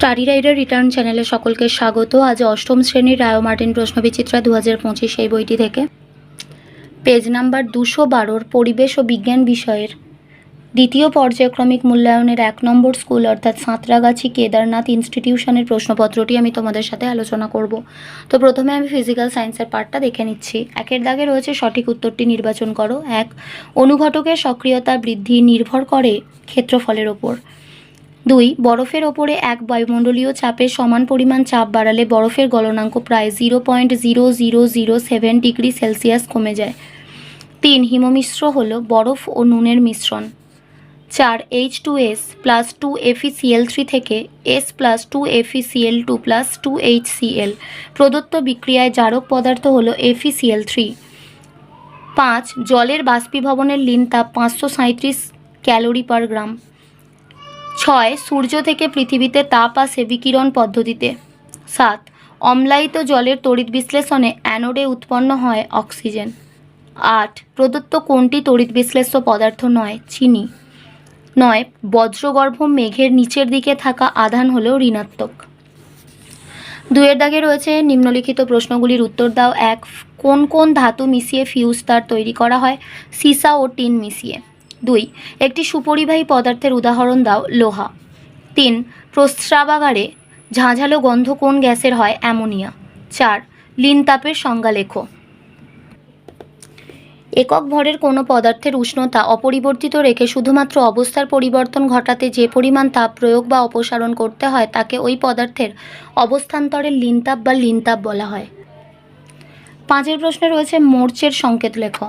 Study rider return চ্যানেলে সকলকে স্বাগত। আজ অষ্টম শ্রেণির রায় মার্টিন প্রশ্নবিচিত্রা দু হাজার পঁচিশ এই বইটি থেকে। পেজ নাম্বার দুশো বারোর পরিবেশ ও বিজ্ঞান বিষয়ের দ্বিতীয় পর্যায়ক্রমিক মূল্যায়নের এক নম্বর স্কুল অর্থাৎ সাঁতরাগাছি কেদারনাথ ইনস্টিটিউশনের প্রশ্নপত্রটি আমি তোমাদের সাথে আলোচনা করব। তো প্রথমে আমি ফিজিক্যাল সায়েন্সের পার্টটা দেখে নিচ্ছি। একের দাগে রয়েছে সঠিক উত্তরটি নির্বাচন করো। এক, অনুঘটকের সক্রিয়তা বৃদ্ধি নির্ভর করে ক্ষেত্রফলের ওপর। দুই, বরফের ওপরে এক বায়ুমণ্ডলীয় চাপের সমান পরিমাণ চাপ বাড়ালে বরফের গলনাঙ্ক প্রায় zero point zero zero zero seven degree Celsius কমে যায়। তিন, হিমমিশ্র হল বরফ ও নুনের মিশ্রণ। চার H two S plus two FeCl three থেকে S plus two FeCl two plus two H CL প্রদত্ত বিক্রিয়ায় জারক পদার্থ হল এফিসিএল থ্রি পাঁচ, জলের বাষ্পীভবনের লিন তাপ পাঁচশো সাঁত্রিশ ক্যালোরি পার গ্রাম। ছয়, সূর্য থেকে পৃথিবীতে তাপ আসে বিকিরণ পদ্ধতিতে। সাত, অম্লায়িত জলের তড়িৎ বিশ্লেষণে অ্যানোডে উৎপন্ন হয় অক্সিজেন। আট, প্রদত্ত কোনটি তড়িৎ বিশ্লেষ্য পদার্থ নয়, চিনি। নয়, বজ্রগর্ভ মেঘের নিচের দিকে থাকা আধান হলেও ঋণাত্মক। দুয়ের দাগে রয়েছে নিম্নলিখিত প্রশ্নগুলির উত্তর দাও। এক, কোন কোন ধাতু মিশিয়ে ফিউজ তার তৈরি করা হয়? সিসা ও টিন মিশিয়ে। দুই, একটি সুপরিবাহী পদার্থের উদাহরণ দাও, লোহা। তিন, প্রস্রাবাগারে ঝাঁঝালো গন্ধ কোন গ্যাসের হয়, অ্যামোনিয়া। চার লিন তাপের সংজ্ঞা লেখো। একক ভরের কোনো পদার্থের উষ্ণতা অপরিবর্তিত রেখে শুধুমাত্র অবস্থার পরিবর্তন ঘটাতে যে পরিমাণ তাপ প্রয়োগ বা অপসারণ করতে হয়, তাকে ওই পদার্থের অবস্থান্তরের লিনতাপ বা লিনতাপ বলা হয়। পাঁচের প্রশ্নে রয়েছে মোর্চের সংকেত লেখ।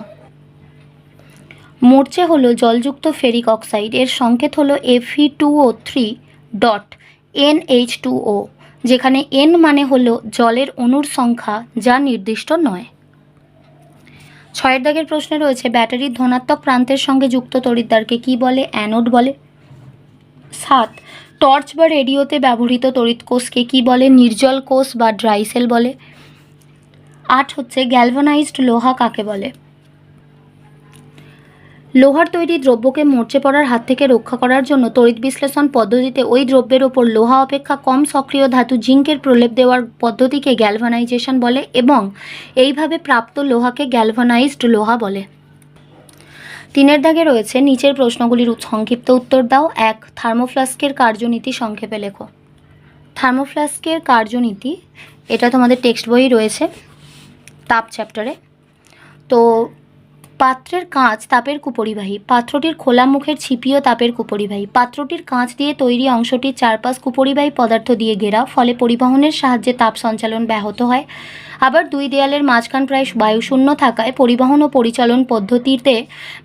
মোর্চে হলো জলযুক্ত ফেরিক অক্সাইড। এর সংকেত হলো Fe two O three dot N H two O যেখানে এন মানে হলো জলের অণুর সংখ্যা, যা নির্দিষ্ট নয়। ছয়ের দাগের প্রশ্নে রয়েছে ব্যাটারির ধনাত্মক প্রান্তের সঙ্গে যুক্ত তড়িৎদ্বারকে কি বলে? অ্যানোড বলে। সাত, টর্চ বা রেডিওতে ব্যবহৃত তড়িৎ কোষকে কি বলে? নির্জল কোষ বা ড্রাইসেল বলে। আট হচ্ছে গ্যালভানাইজড লোহা কাকে বলে? লোহার তৈরি দ্রব্যকে মরচে পড়ার হাত থেকে রক্ষা করার জন্য তড়িৎ বিশ্লেষণ পদ্ধতিতে ওই দ্রব্যের ওপর লোহা অপেক্ষা কম সক্রিয় ধাতু জিঙ্কের প্রলেপ দেওয়ার পদ্ধতিকে গ্যালভানাইজেশন বলে এবং এইভাবে প্রাপ্ত লোহাকে গ্যালভানাইজড লোহা বলে। তিনের দাগে রয়েছে, নিচের প্রশ্নগুলির সংক্ষিপ্ত উত্তর দাও। এক, থার্মোফ্লাস্কের কার্যনীতি সংক্ষেপে লেখো। থার্মোফ্লাস্কের কার্যনীতি, এটা তোমাদের টেক্সট বই রয়েছে, তাপ চ্যাপ্টারে তো পাত্রের কাঁচ তাপের কুপরিবাহী, পাত্রটির খোলা মুখের ছিপিও তাপের কুপরিবাহী। পাত্রটির কাঁচ দিয়ে তৈরি অংশটির চারপাশ কুপরিবাহী পদার্থ দিয়ে ঘেরা, ফলে পরিবহনের সাহায্যে তাপ সঞ্চালন ব্যাহত হয়। আবার দুই দেয়ালের মাঝখান প্রায় বায়ুশূন্য থাকায় পরিবহন ও পরিচালন পদ্ধতিতে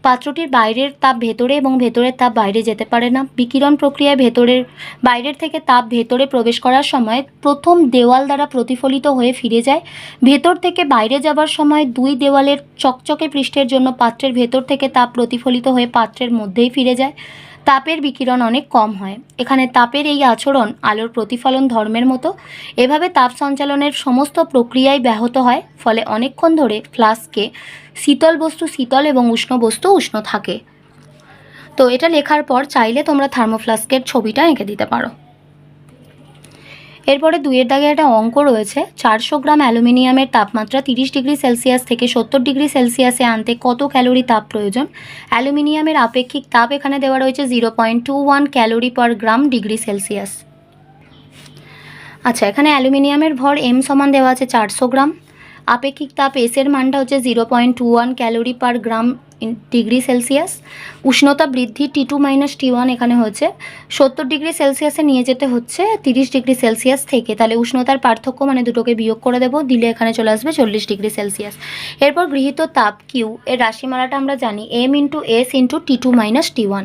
পাত্রটির বাইরের তাপ ভেতরে এবং ভেতরের তাপ বাইরে যেতে পারে না। বিকিরণ প্রক্রিয়ায় ভেতরের, বাইরের থেকে তাপ ভেতরে প্রবেশ করার সময় প্রথম দেওয়াল দ্বারা প্রতিফলিত হয়ে ফিরে যায়। ভেতর থেকে বাইরে যাবার সময় দুই দেওয়ালের চকচকে পৃষ্ঠের জন্য পাত্রের ভেতর থেকে তাপ প্রতিফলিত হয়ে পাত্রের মধ্যেই ফিরে যায়। তাপের বিকিরণ অনেক কম হয়। এখানে তাপের এই আচরণ আলোর প্রতিফলন ধর্মের মতো। এভাবে তাপ সঞ্চালনের সমস্ত প্রক্রিয়াই ব্যাহত হয়, ফলে অনেকক্ষণ ধরে ফ্লাস্কে শীতল বস্তু শীতল এবং উষ্ণ বস্তু উষ্ণ থাকে। তো এটা লেখার পর চাইলে তোমরা থার্মোফ্লাস্কের ছবিটা এঁকে দিতে পারো। এরপরে দুইয়ের দাগে একটা অঙ্ক রয়েছে। চারশো গ্রাম অ্যালুমিনিয়ামের তাপমাত্রা তিরিশ ডিগ্রি সেলসিয়াস থেকে সত্তর ডিগ্রি সেলসিয়াসে আনতে কত ক্যালোরি তাপ প্রয়োজন? অ্যালুমিনিয়ামের আপেক্ষিক তাপ এখানে দেওয়া রয়েছে zero point two one calorie per gram degree Celsius. আচ্ছা এখানে অ্যালুমিনিয়ামের ভর এম সমান দেওয়া আছে চারশো গ্রাম। আপেক্ষিক তাপ এসের মানটা হচ্ছে zero point two one calorie per gram degree Celsius উষ্ণতা বৃদ্ধি T two minus T one এখানে হচ্ছে সত্তর ডিগ্রি সেলসিয়াসে নিয়ে যেতে হচ্ছে, তিরিশ ডিগ্রি সেলসিয়াস থেকে। তাহলে উষ্ণতার পার্থক্য মানে দুটোকে বিয়োগ করে দেবো, দিলে এখানে চলে আসবে চল্লিশ ডিগ্রি সেলসিয়াস এরপর গৃহীত তাপ কিউ এর রাশিমালাটা আমরা জানি M into S into T two minus T one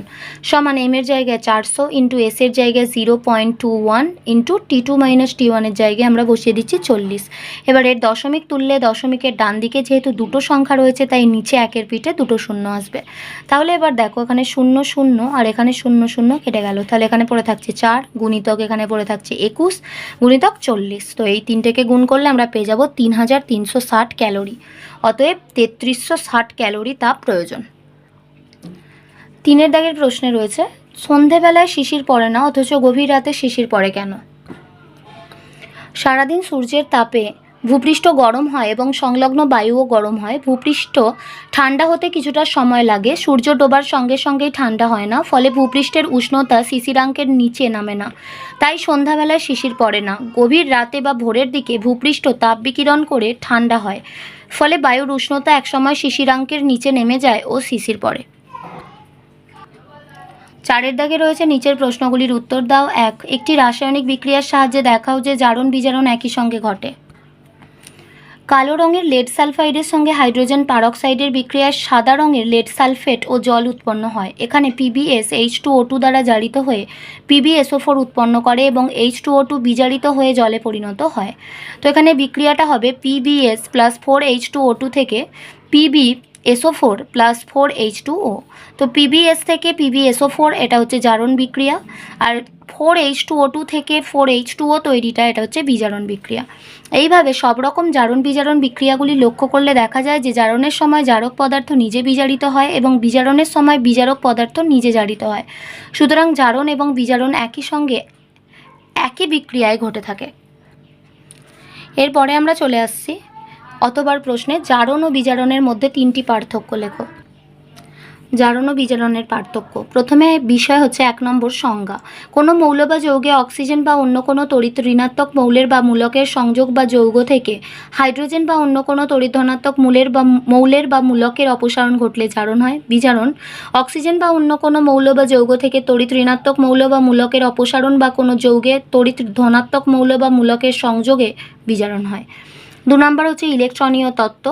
সমান এম এর জায়গায় চারশো ইন্টু এস এর জায়গায় zero point two one into T two minus T ওয়ানের জায়গায় আমরা বসিয়ে দিচ্ছি চল্লিশ। এবার এর দশমিক তুললে দশমিকের ডান দিকে যেহেতু দুটো সংখ্যা রয়েছে, তাই নিচে একের পিঠে দুটো শূন্য আসবে। তাহলে এবার দেখো, এখানে শূন্য শূন্য আর এখানে শূন্য শূন্য কেটে গেল। তাহলে এখানে পড়ে থাকছে চার, গুণিতক এখানে পড়ে থাকছে একুশ, গুণিতক চল্লিশ। তো এই তিনটেকে গুণ করলে আমরা পেয়ে যাব তিন হাজার তিনশো ষাট ক্যালোরি। অতএব তেত্রিশশো ষাট ক্যালোরি তাপ প্রয়োজন। তিনের দাগের প্রশ্নে রয়েছে, সন্ধেবেলায় শিশির পড়ে না, অথচ গভীর রাতে শিশির পড়ে কেন? সারাদিন সূর্যের তাপে ভূপৃষ্ঠ গরম হয় এবং সংলগ্ন বায়ুও গরম হয়। ভূপৃষ্ঠ ঠান্ডা হতে কিছুটা সময় লাগে। সূর্য ডোবার সঙ্গে সঙ্গেই ঠান্ডা হয় না, ফলে ভূপৃষ্ঠের উষ্ণতা শিশিরাঙ্কের নিচে নামে না। তাই সন্ধ্যাবেলায় শিশির পড়ে না। গভীর রাতে বা ভোরের দিকে ভূপৃষ্ঠ তাপ বিকিরণ করে ঠান্ডা হয়, ফলে বায়ুর উষ্ণতা একসময় শিশিরাঙ্কের নিচে নেমে যায় ও শিশির পড়ে। চারের দাগে রয়েছে নিচের প্রশ্নগুলির উত্তর দাও। এক, একটি রাসায়নিক বিক্রিয়ার সাহায্যে দেখাও যে জারণ বিজারণ একই সঙ্গে ঘটে। কালো রঙের লেড সালফাইডের সঙ্গে হাইড্রোজেন পারক্সাইডের বিক্রিয়ায় সাদা রঙের লেড সালফেট ও জল উৎপন্ন হয়। এখানে পিবিএস এইচ টু দ্বারা জারিত হয়ে পিবিএসও ফোর উৎপন্ন করে এবং এইচ টু ও টু বিজারিত হয়ে জলে পরিণত হয়। তো এখানে বিক্রিয়াটা হবে PBS plus four H two O two থেকে PB SO four plus four H two O তো পিবিএস থেকে পিবিএসও ফোর এটা হচ্ছে জারণ বিক্রিয়া। আর four H two O two থেকে ফোর এইচ টু ও তৈরিটা, এটা হচ্ছে বিজারণ বিক্রিয়া। এইভাবে সব রকম জারণ বিজারণ বিক্রিয়াগুলি লক্ষ্য করলে দেখা যায় যে জারণের সময় জারক পদার্থ নিজে বিজারিত হয় এবং বিজারণের সময় বিজারক পদার্থ নিজে জারিত হয়। সুতরাং জারণ এবং বিজারণ একই সঙ্গে একই বিক্রিয়ায় ঘটে থাকে। এরপরে আমরা চলে আসছি অতবার প্রশ্নে, জারণ ও বিজারণের মধ্যে তিনটি পার্থক্য লেখো। জারণ ও বিজারণের পার্থক্য। প্রথমে বিষয় হচ্ছে এক নম্বর সংজ্ঞা। কোনো মৌল বা যৌগে অক্সিজেন বা অন্য কোনো তড়িৎ ঋণাত্মক মৌলের বা মূলকের সংযোগ বা যৌগ থেকে হাইড্রোজেন বা অন্য কোনো তড়িৎ ধনাত্মক মূলের বা মৌলের বা মূলকের অপসারণ ঘটলে জারণ হয়, বিজারণ। অক্সিজেন বা অন্য কোনো মৌল বা যৌগ থেকে তড়িৎ ঋণাত্মক মৌল বা মূলকের অপসারণ বা কোনো যৌগে তড়িৎ ধনাত্মক মৌল বা মূলকের সংযোগে বিজারণ হয়। দু নম্বর হচ্ছে ইলেকট্রনীয় তত্ত্ব।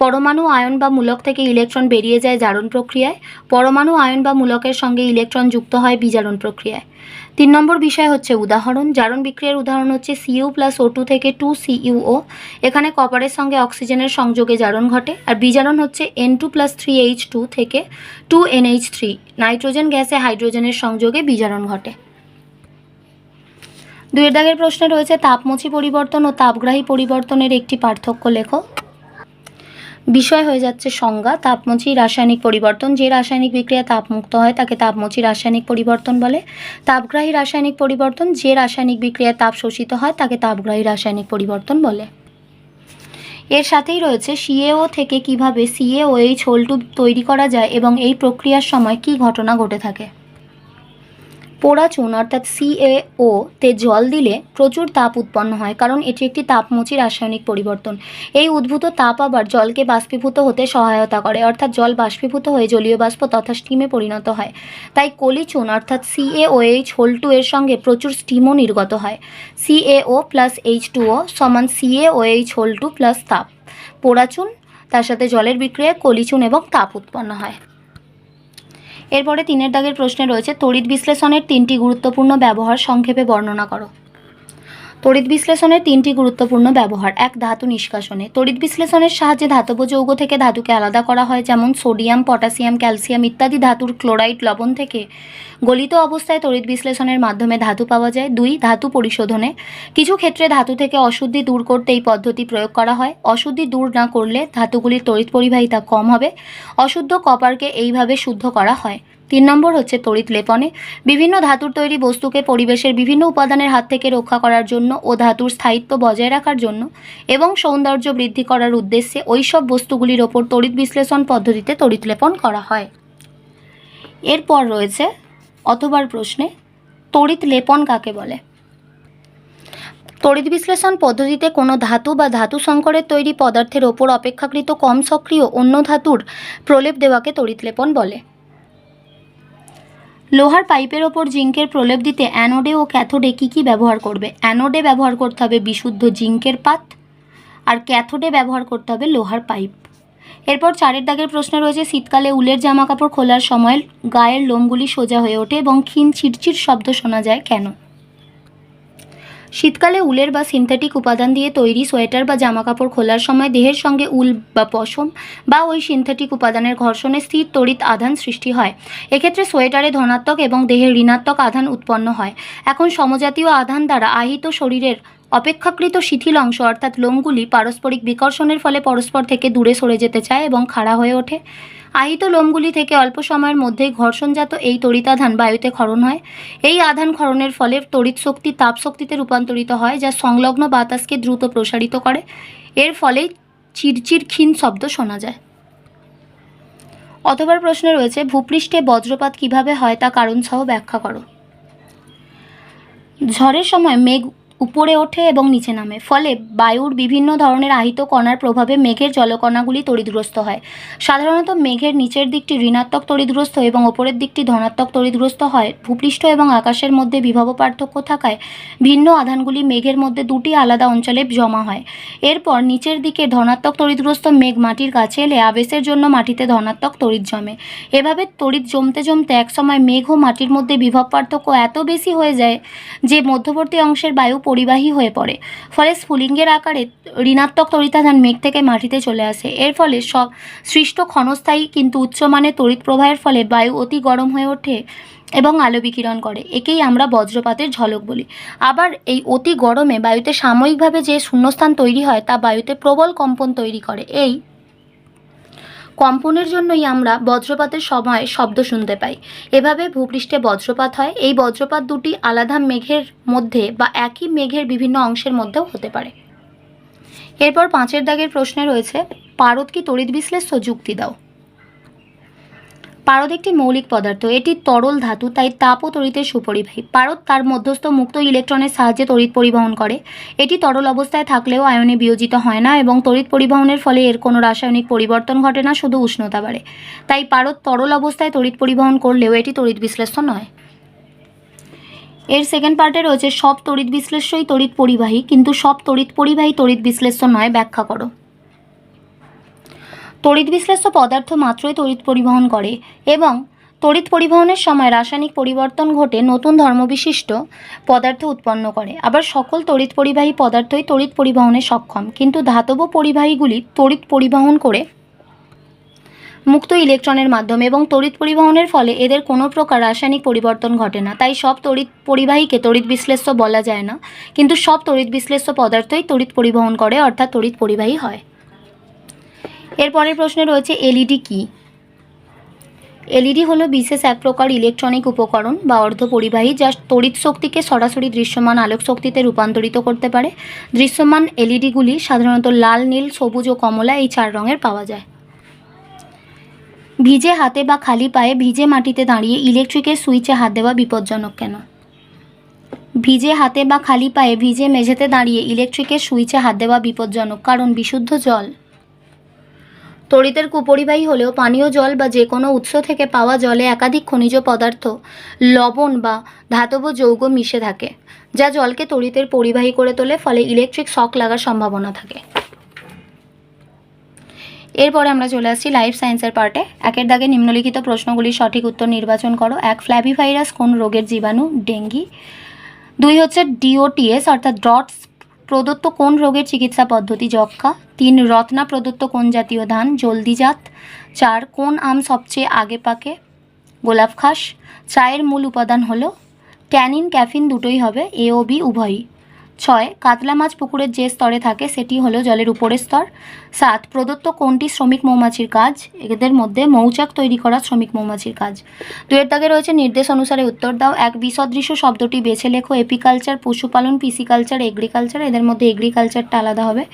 পরমাণু আয়ন বা মূলক থেকে ইলেকট্রন বেরিয়ে যায় জারণ প্রক্রিয়ায়। পরমাণু আয়ন বা মূলকের সঙ্গে ইলেকট্রন যুক্ত হয় বিজারণ প্রক্রিয়ায়। তিন নম্বর বিষয় হচ্ছে উদাহরণ। জারণ বিক্রিয়ার উদাহরণ হচ্ছে সিইউ প্লাস ও টু থেকে টু সিইউও এখানে কপারের সঙ্গে অক্সিজেনের সংযোগে জারণ ঘটে। আর বিজারণ হচ্ছে N two plus three H two থেকে টু এনএইচ থ্রি নাইট্রোজেন গ্যাসে হাইড্রোজেনের সংযোগে বিজারণ ঘটে। দুয়ের দাগের প্রশ্নে রয়েছে তাপমুচি পরিবর্তন ও তাপগ্রাহী পরিবর্তনের একটি পার্থক্য লেখো। বিষয় হয়ে যাচ্ছে সংজ্ঞা তাপমুচি রাসায়নিক পরিবর্তন। যে রাসায়নিক বিক্রিয়া তাপমুক্ত হয় তাকে তাপমুচি রাসায়নিক পরিবর্তন বলে। তাপগ্রাহী রাসায়নিক পরিবর্তন, যে রাসায়নিক বিক্রিয়ায় তাপ শোষিত হয় তাকে তাপগ্রাহী রাসায়নিক পরিবর্তন বলে। এর সাথেই রয়েছে সিএও থেকে কীভাবে সিএওএইচ হোলটু তৈরি করা যায় এবং এই প্রক্রিয়ার সময় কী ঘটনা ঘটে থাকে। পোড়া চুন, অর্থাৎ সিএও তে জল দিলে প্রচুর তাপ উৎপন্ন হয়, কারণ এটি একটি তাপমুচি রাসায়নিক পরিবর্তন। এই উদ্ভূত তাপ আবার জলকে বাষ্পীভূত হতে সহায়তা করে, অর্থাৎ জল বাষ্পীভূত হয়ে জলীয় বাষ্প তথা স্টিমে পরিণত হয়। তাই কলি চুন, অর্থাৎ সিএওএইচ হোল টু এর সঙ্গে প্রচুর স্টিমও নির্গত হয়। সিএও প্লাস এইচ টুও সমান সিএওএইচ হোল টু প্লাস তাপ। পোড়া চুন, তার সাথে জলের বিক্রিয়ায় কলিচুন এবং তাপ উৎপন্ন হয়। এরপরে তিনের দাগের প্রশ্নে রয়েছে তড়িৎ বিশ্লেষণের তিনটি গুরুত্বপূর্ণ ব্যবহার সংক্ষেপে বর্ণনা করো। তড়িৎ বিশ্লেষণের তিনটি গুরুত্বপূর্ণ ব্যবহার। এক, ধাতু নিষ্কাশনে। তড়িৎ বিশ্লেষণের সাহায্যে ধাতব যৌগ থেকে ধাতুকে আলাদা করা হয়, যেমন সোডিয়াম, পটাশিয়াম, ক্যালসিয়াম ইত্যাদি ধাতুর ক্লোরাইড লবণ থেকে। গলিত অবস্থায় তড়িৎ বিশ্লেষণের মাধ্যমে ধাতু পাওয়া যায়। দুই, ধাতু পরিশোধনে। কিছু ক্ষেত্রে ধাতু থেকে অশুদ্ধি দূর করতে এই পদ্ধতি প্রয়োগ করা হয়। অশুদ্ধি দূর না করলে ধাতুগুলির তড়িৎ পরিবাহিতা কম হবে। অশুদ্ধ কপারকে এইভাবে শুদ্ধ করা হয়। তিন নম্বর হচ্ছে তড়িৎ লেপনে। বিভিন্ন ধাতুর তৈরি বস্তুকে পরিবেশের বিভিন্ন উপাদানের হাত থেকে রক্ষা করার জন্য ও ধাতুর স্থায়িত্ব বজায় রাখার জন্য এবং সৌন্দর্য বৃদ্ধি করার উদ্দেশ্যে ওইসব বস্তুগুলির ওপর তড়িৎ বিশ্লেষণ পদ্ধতিতে তড়িৎ লেপন করা হয়। এরপর রয়েছে অথবার প্রশ্নে, তড়িৎ লেপন কাকে বলে? তড়িৎ বিশ্লেষণ পদ্ধতিতে কোনো ধাতু বা ধাতু সংকরের তৈরি পদার্থের ওপর অপেক্ষাকৃত কম সক্রিয় অন্য ধাতুর প্রলেপ দেওয়াকে তড়িৎ লেপন বলে। লোহার পাইপের ওপর জিঙ্কের প্রলেপ দিতে অ্যানোডে ও ক্যাথোডে কী কী ব্যবহার করবে? অ্যানোডে ব্যবহার করতে হবে বিশুদ্ধ জিঙ্কের পাত আর ক্যাথোডে ব্যবহার করতে হবে লোহার পাইপ। এরপর চারের দাগের প্রশ্ন রয়েছে, শীতকালে উলের জামা কাপড় খোলার সময় গায়ের লোমগুলি সোজা হয়ে ওঠে এবং ক্ষীণ চিটচিট শব্দ শোনা যায় কেন? শীতকালে উলের বা সিনথেটিক উপাদান দিয়ে তৈরি সোয়েটার বা জামাকাপড় খোলার সময় দেহের সঙ্গে উল বা পশম বা ওই সিনথেটিক উপাদানের ঘর্ষণে স্থির তড়িৎ আধান সৃষ্টি হয়। এক্ষেত্রে সোয়েটারে ধনাত্মক এবং দেহের ঋণাত্মক আধান উৎপন্ন হয়। এখন সমজাতীয় আধান দ্বারা আহিত শরীরের অপেক্ষাকৃত শিথিল অংশ অর্থাৎ লোমগুলি পারস্পরিক বিকর্ষণের ফলে পরস্পর থেকে দূরে সরে যেতে চায় এবং খাড়া হয়ে ওঠে। আহিত লোমগুলি থেকে অল্প সময়ের মধ্যেই ঘর্ষণজাত এই তড়িতাধান বায়ুতে ক্ষরণ হয়। এই আধান ক্ষরণের ফলে তড়িৎ শক্তি তাপ শক্তিতে রূপান্তরিত হয়, যা সংলগ্ন বাতাসকে দ্রুত প্রসারিত করে। এর ফলেই চিরচির ক্ষীণ শব্দ শোনা যায়। অথবার প্রশ্নে রয়েছে, ভূপৃষ্ঠে বজ্রপাত কীভাবে হয় তা কারণ সহ ব্যাখ্যা করো। ঝড়ের সময় মেঘ উপরে ওঠে এবং নিচে নামে। ফলে বায়ুর বিভিন্ন ধরনের আহিত কণার প্রভাবে মেঘের জলকণাগুলি তড়িৎগ্রস্ত হয়। সাধারণত মেঘের নিচের দিকটি ঋণাত্মক তড়িৎগ্রস্ত এবং ওপরের দিকটি ধনাত্মক তড়িৎগ্রস্ত হয়। ভূপৃষ্ঠ এবং আকাশের মধ্যে বিভব পার্থক্য থাকায় ভিন্ন আধানগুলি মেঘের মধ্যে দুটি আলাদা অঞ্চলে জমা হয়। এরপর নিচের দিকে ধনাত্মক তড়িৎগ্রস্ত মেঘ মাটির কাছে এলে আবেশের জন্য মাটিতে ধনাত্মক তড়িৎ জমে। এভাবে তড়িৎ জমতে জমতে একসময় মেঘ ও মাটির মধ্যে বিভব পার্থক্য এত বেশি হয়ে যায় যে মধ্যবর্তী অংশের বায়ু পরিবাহী হয়ে পড়ে। ফলে স্ফুলিঙ্গের আকারে ঋণাত্মক তড়িতাধান মেঘ থেকে মাটিতে চলে আসে। এর ফলে সব সৃষ্ট ক্ষণস্থায়ী কিন্তু উচ্চমানের তড়িৎ প্রবাহের ফলে বায়ু অতি গরম হয়ে ওঠে এবং আলো বিকিরণ করে। একেই আমরা বজ্রপাতের ঝলক বলি। আবার এই অতি গরমে বায়ুতে সাময়িকভাবে যে শূন্যস্থান তৈরি হয় তা বায়ুতে প্রবল কম্পন তৈরি করে। এই কম্পনের জন্যই আমরা বজ্রপাতের সময় শব্দ শুনতে পাই। এভাবে ভূপৃষ্ঠে বজ্রপাত হয়। এই বজ্রপাত দুটি আলাদা মেঘের মধ্যে বা একই মেঘের বিভিন্ন অংশের মধ্যেও হতে পারে। এরপর পাঁচের দাগের প্রশ্নে রয়েছে, পারদ কি তড়িৎ বিশ্লেষ্য যুক্তি দাও? পারদ একটি মৌলিক পদার্থ। এটি তরল ধাতু, তাই তাপ ও তড়িতের সুপরিবাহী। পারদ তার মধ্যস্থ মুক্ত ইলেকট্রনের সাহায্যে তড়িৎ পরিবহন করে। এটি তরল অবস্থায় থাকলেও আয়নে বিয়োজিত হয় না এবং তড়িৎ পরিবহনের ফলে এর কোনো রাসায়নিক পরিবর্তন ঘটে না, শুধু উষ্ণতা বাড়ে। তাই পারদ তরল অবস্থায় তড়িৎ পরিবহন করলেও এটি তড়িৎ বিশ্লেষ্য নয়। এর সেকেন্ড পার্টে রয়েছে, সব তড়িৎ বিশ্লেষ্যই তড়িৎ পরিবাহী, কিন্তু সব তড়িৎ পরিবাহী তড়িৎ বিশ্লেষ্য নয়, ব্যাখ্যা করো। তড়িৎ বিশ্লেষ্য পদার্থ মাত্রই তড়িৎ পরিবহন করে এবং তড়িৎ পরিবহনের সময় রাসায়নিক পরিবর্তন ঘটে নতুন ধর্মবিশিষ্ট পদার্থ উৎপন্ন করে। আবার সকল তড়িৎ পরিবাহী পদার্থই তড়িৎ পরিবহনে সক্ষম। কিন্তু ধাতব পরিবাহীগুলি তড়িৎ পরিবহন করে মুক্ত ইলেকট্রনের মাধ্যমে এবং তড়িৎ পরিবহনের ফলে এদের কোনো প্রকার রাসায়নিক পরিবর্তন ঘটে না। তাই সব তড়িৎ পরিবাহীকে তড়িৎ বিশ্লেষ্য বলা যায় না। কিন্তু সব তড়িৎ বিশ্লেষ্য পদার্থই তড়িৎ পরিবহন করে, অর্থাৎ তড়িৎ পরিবাহী হয়। এরপরের প্রশ্নে রয়েছে এলইডি কি? এলইডি হলো বিশেষ এক প্রকার ইলেকট্রনিক উপকরণ বা অর্ধপরিবাহী যা তড়িৎ শক্তিকে সরাসরি দৃশ্যমান আলোক শক্তিতে রূপান্তরিত করতে পারে। দৃশ্যমান এলইডিগুলি সাধারণত লাল, নীল, সবুজ ও কমলা এই চার রঙের পাওয়া যায়। ভিজে হাতে বা খালি পায়ে ভিজে মাটিতে দাঁড়িয়ে ইলেকট্রিকের সুইচে হাত দেওয়া বিপজ্জনক কেন? ভিজে হাতে বা খালি পায়ে ভিজে মেঝেতে দাঁড়িয়ে ইলেকট্রিকের সুইচে হাত দেওয়া বিপজ্জনক কারণ বিশুদ্ধ জল। তড়িতের কুপরিবাহী হলেও পানীয় জল বা যে কোনো উৎস থেকে পাওয়া জলে একাধিক খনিজ পদার্থ, লবণ বা ধাতব যৌগ মিশে থাকে, যা জলকে তড়িতের পরিবাহী করে তোলে, ফলে ইলেকট্রিক শক লাগার সম্ভাবনা থাকে। এরপরে আমরা চলে আসছি লাইফ সায়েন্সের পার্টে একের দাগে নিম্নলিখিত প্রশ্নগুলির সঠিক উত্তর নির্বাচন করো। এক ফ্ল্যাভিভাইরাস কোন রোগের জীবাণু? ডেঙ্গি। দুই, হচ্ছে ডিওটিএস অর্থাৎ ডটস প্রদত্ত কোন রোগের চিকিৎসা পদ্ধতি যক্ষা তিন, রত্না প্রদত্ত কোন জাতীয় ধান? জলদিজাত চার, কোন আম সবচেয়ে আগে পাকে? গোলাপ খাস চায়ের মূল উপাদান হলো ট্যানিন, ক্যাফিন দুটোই হবে এ ও বি উভয়ই। ছয়, কাতলা মাছ পুকুরের যে স্তরে থাকে সেটি হলো জলের উপরের স্তর। সাত, প্রদত্ত কোনটি শ্রমিক মৌমাছির কাজ? এদের মধ্যে মৌচাক তৈরি করা শ্রমিক মৌমাছির কাজ। দুয়ের দাগে রয়েছে নির্দেশ অনুসারে উত্তর দাও। এক, বিসদৃশ্য শব্দটি বেছে লেখো। এপিকালচার, পশুপালন, পিসিকালচার, এগ্রিকালচার, এদের মধ্যে এগ্রিকালচারটা আলাদা হবে।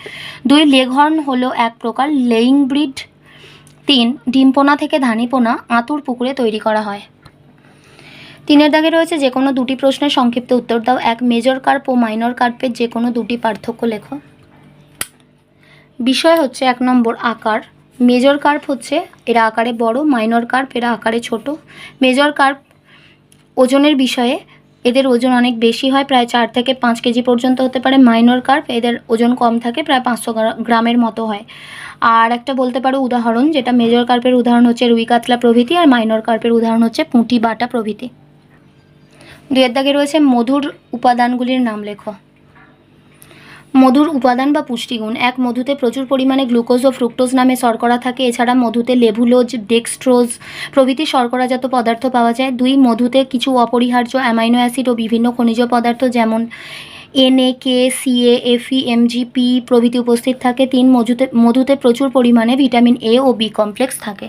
দুই লেঘর্ন হলো এক প্রকার লেইং ব্রিড। তিন, ডিমপোনা থেকে ধানিপোনা আঁতুর পুকুরে তৈরি করা হয়। তিনের দাগে রয়েছে যে কোনো দুটি প্রশ্নের সংক্ষিপ্ত উত্তর দাও। এক মেজর কার্প ও মাইনর কার্পের যে কোনো দুটি পার্থক্য লেখো। বিষয় হচ্ছে এক নম্বর আকার। মেজর কার্প হচ্ছে এরা আকারে বড় মাইনর কার্প এরা আকারে ছোট। মেজর কার্প ওজনের বিষয়ে এদের ওজন অনেক বেশি হয়, প্রায় চার থেকে পাঁচ কেজি পর্যন্ত হতে পারে। মাইনর কার্প এদের ওজন কম থাকে, প্রায় পাঁচশো গ্রামের মতো হয়। আর একটা বলতে পারো উদাহরণ, যেটা মেজর কার্পের উদাহরণ হচ্ছে রুই কাতলা প্রভৃতি আর মাইনর কার্পের উদাহরণ হচ্ছে পুঁটি বাটা প্রভৃতি। দুয়ের দাগে রয়েছে মধুর উপাদানগুলির নাম লেখো। মধুর উপাদান বা পুষ্টিগুণ, এক মধুতে প্রচুর পরিমাণে গ্লুকোজ ও ফ্রুক্টোজ নামে শর্করা থাকে, এছাড়া মধুতে লেভুলোজ ডেক্সট্রোজ প্রভৃতি শর্করাজাত পদার্থ পাওয়া যায়। দুই মধুতে কিছু অপরিহার্য অ্যামাইনো অ্যাসিড ও বিভিন্ন খনিজ পদার্থ যেমন NA K CA FE MGP প্রভৃতি উপস্থিত থাকে। তিন মধুতে মধুতে প্রচুর পরিমাণে ভিটামিন এ ও বি কমপ্লেক্স থাকে।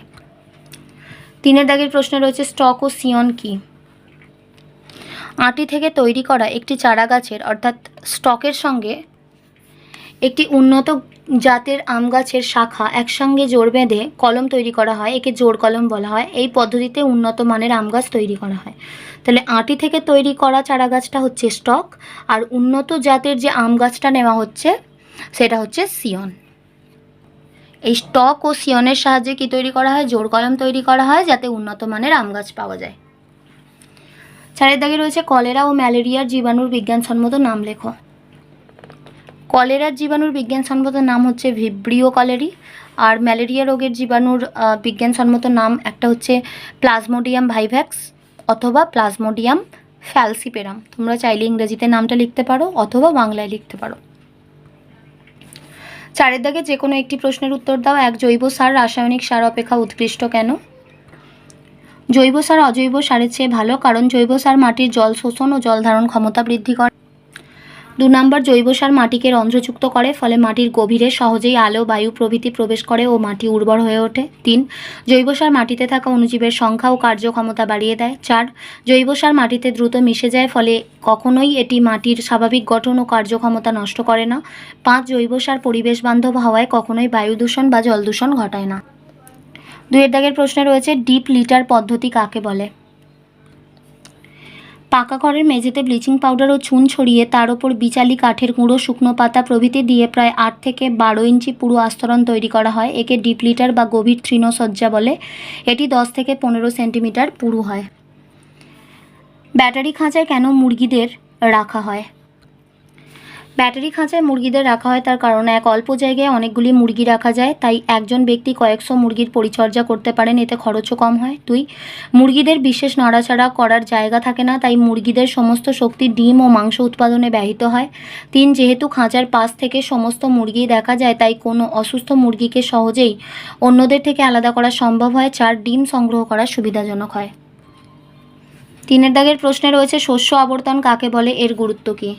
তিনের দাগের প্রশ্নে রয়েছে স্টক ও সিয়ন কি? আটি থেকে তৈরি করা একটি চারা গাছের অর্থাৎ স্টকের সঙ্গে একটি উন্নত জাতের আম গাছের শাখা একসঙ্গে জোর বেঁধে কলম তৈরি করা হয়, একে জোর কলম বলা হয়। এই পদ্ধতিতে উন্নত মানের আম গাছ তৈরি করা হয়। তাহলে আটি থেকে তৈরি করা চারা গাছটা হচ্ছে স্টক, আর উন্নত জাতের যে আম গাছটা নেওয়া হচ্ছে, সেটা হচ্ছে সিয়ন। এই স্টক ও সিয়নের সাহায্যে কি তৈরি করা হয়? জোর কলম তৈরি করা হয়, যাতে উন্নত মানের আম গাছ পাওয়া যায়। চারের দাগে রয়েছে কলেরা ও ম্যালেরিয়ার জীবাণুর বিজ্ঞানসম্মত নাম লেখো। কলেরার জীবাণুর বিজ্ঞানসম্মত নাম হচ্ছে ভিব্রিও কলেরি, আর ম্যালেরিয়া রোগের জীবাণুর বিজ্ঞানসম্মত নাম একটা হচ্ছে প্লাজমোডিয়াম ভাইভ্যাক্স অথবা প্লাজমোডিয়াম ফ্যালসিপেরাম। তোমরা চাইলে ইংরেজিতে নামটা লিখতে পারো অথবা বাংলায় লিখতে পারো। চারের দাগে যে কোনো একটি প্রশ্নের উত্তর দাও, এক জৈব সার, রাসায়নিক সার অপেক্ষা উৎকৃষ্ট কেন? জৈব সার অজৈব সারের চেয়ে ভালো কারণ জৈব সার মাটির জল শোষণ ও জল ধারণ ক্ষমতা বৃদ্ধি করে। দু নম্বর জৈব সার মাটিকে রন্ধ্রযুক্ত করে, ফলে মাটির গভীরে সহজেই আলো, বায়ু প্রভৃতি প্রবেশ করে ও মাটি উর্বর হয়ে ওঠে। তিন জৈব সার মাটিতে থাকা অণুজীবের সংখ্যা ও কার্যক্ষমতা বাড়িয়ে দেয়। চার জৈব সার মাটিতে দ্রুত মিশে যায়, ফলে কখনোই এটি মাটির স্বাভাবিক গঠন ও কার্যক্ষমতা নষ্ট করে না। পাঁচ জৈব সার পরিবেশ বান্ধব হওয়ায় কখনোই বায়ু দূষণ বা জল দূষণ ঘটায় না। দুয়ের দাগের প্রশ্নে রয়েছে, ডিপ লিটার পদ্ধতি কাকে বলে? পাকা ঘরের মেঝেতে ব্লিচিং পাউডার ও চুন ছড়িয়ে তার ওপর বিচালি কাঠের গুঁড়ো, শুকনো পাতা প্রভৃতি দিয়ে প্রায় আট থেকে বারো ইঞ্চি পুরো আস্তরণ তৈরি করা হয়। একে ডিপ লিটার বা গভীর তৃণসজ্জা বলে। এটি দশ থেকে পনেরো সেন্টিমিটার পুরু হয়। ব্যাটারি খাঁচায় কেন মুরগিদের রাখা হয়? ব্যাটারি খাঁচায় মুরগিদের রাখা হয় তার কারণ এক অল্প জায়গায় অনেকগুলি মুরগি রাখা যায়। তাই একজন ব্যক্তি কয়েকশো মুরগির পরিচর্যা করতে পারেন, এতে খরচও কম হয়। দুই, মুরগিদের বিশেষ নড়াচড়া করার জায়গা থাকে না, তাই মুরগিদের সমস্ত শক্তি ডিম ও মাংস উৎপাদনে ব্যহিত হয়। তিন, যেহেতু খাঁচার পাশ থেকে সমস্ত মুরগি দেখা যায়, তাই কোনো অসুস্থ মুরগিকে সহজেই অন্যদের থেকে আলাদা করা সম্ভব হয়। চার, ডিম সংগ্রহ করা সুবিধাজনক হয়। তিনের দাগের প্রশ্নে রয়েছে, শস্য আবর্তন কাকে বলে, এর গুরুত্ব কী?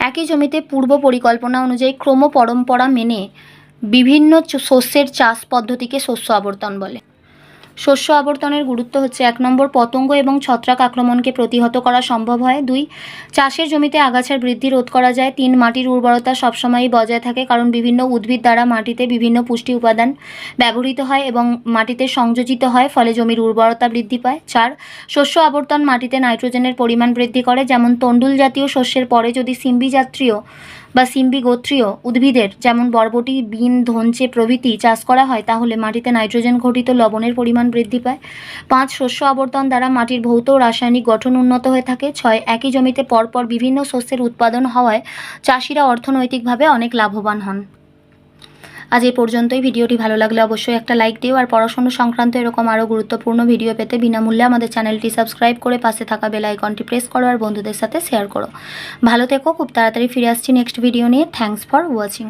একই জমিতে পূর্ব পরিকল্পনা অনুযায়ী ক্রম পরম্পরা মেনে বিভিন্ন শস্যের চাষ পদ্ধতিকে শস্য আবর্তন বলে। শস্য আবর্তনের গুরুত্ব হচ্ছে এক নম্বর পতঙ্গ এবং ছত্রাক আক্রমণকে প্রতিহত করা সম্ভব হয়। দুই, চাষের জমিতে আগাছার বৃদ্ধি রোধ করা যায়। তিন, মাটির উর্বরতা সবসময়ই বজায় থাকে কারণ বিভিন্ন উদ্ভিদ দ্বারা মাটিতে বিভিন্ন পুষ্টি উপাদান ব্যবহৃত হয় এবং মাটিতে সংযোজিত হয়, ফলে জমির উর্বরতা বৃদ্ধি পায়। চার, শস্য আবর্তন মাটিতে নাইট্রোজেনের পরিমাণ বৃদ্ধি করে। যেমন তণ্ডুল জাতীয় শস্যের পরে যদি সিম্বি জাতীয় বা সিম্বি গোত্রীয় উদ্ভিদের যেমন বরবটি, বিন, ধনচে প্রভৃতি চাষ করা হয়, তাহলে মাটিতে নাইট্রোজেন ঘটিত লবণের পরিমাণ বৃদ্ধি পায়। পাঁচ শস্য আবর্তন দ্বারা মাটির ভৌত ও রাসায়নিক গঠন উন্নত হয়ে থাকে। ছয়, একই জমিতে পরপর বিভিন্ন শস্যের উৎপাদন হওয়ায় চাষিরা অর্থনৈতিকভাবে অনেক লাভবান হন। আজ এই পর্যন্তই। ভিডিওটি ভালো লাগলে অবশ্যই একটা লাইক দিও আর পড়াশোনা সংক্রান্ত এরকম আরও গুরুত্বপূর্ণ ভিডিও পেতে বিনামূল্যে আমাদের চ্যানেলটি সাবস্ক্রাইব করে পাশে থাকা বেল আইকনটি প্রেস করো আর বন্ধুদের সাথে শেয়ার করো। ভালো থেকো, খুব তাড়াতাড়ি ফিরে আসছি নেক্সট ভিডিও নিয়ে। Thanks for watching.